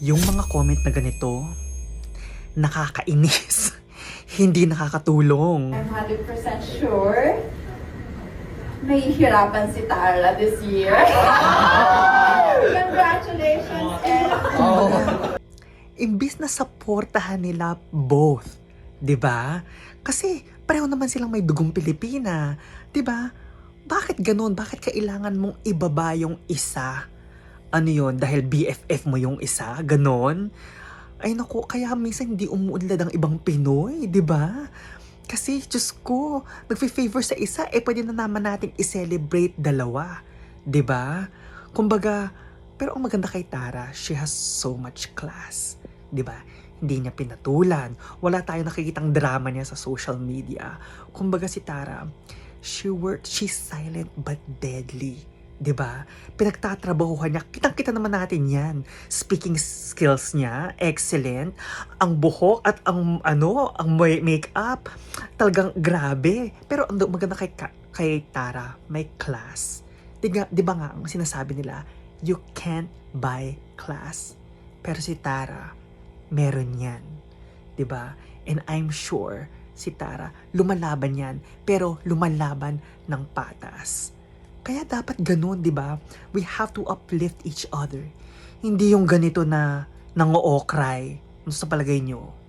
Yung mga comment na ganito, nakakainis. Hindi nakakatulong. I'm 100% sure may hirapan si Tara this year. Congratulations, and Imbis na supportahan nila both, 'di ba? Kasi pareho naman silang may dugong Pilipina, 'di ba? Bakit ganun? Bakit kailangan mong ibaba yung isa? Ano yon dahil BFF mo yung isa? Ganon? Ay naku, kaya minsan hindi umuunlad ang ibang Pinoy, 'di ba? Kasi, Diyos ko, nagfe-favor sa isa, eh pwede na naman nating i-celebrate dalawa. ba? Kumbaga, pero ang maganda kay Tara, she has so much class. ba? Hindi niya pinatulan. Wala tayong nakikitang drama niya sa social media. Kumbaga si Tara, she worked, she's silent but deadly. 'Di ba? Pinagtatrabahuhan niya. Kitang-kita naman natin 'yan. Speaking skills niya, excellent. Ang buhok at ang ano, ang makeup, talagang grabe. Pero ang maganda kay Ka- kay Tara, may class. 'Di 'di ba nga ang sinasabi nila, you can't buy class. Pero si Tara, meron yan. 'Di ba? And I'm sure si Tara, lumalaban yan, pero lumalaban ng patas. Kaya dapat ganun, 'di ba? We have to uplift each other. Hindi yung ganito na nangoo-cry. Ano sa palagay nyo?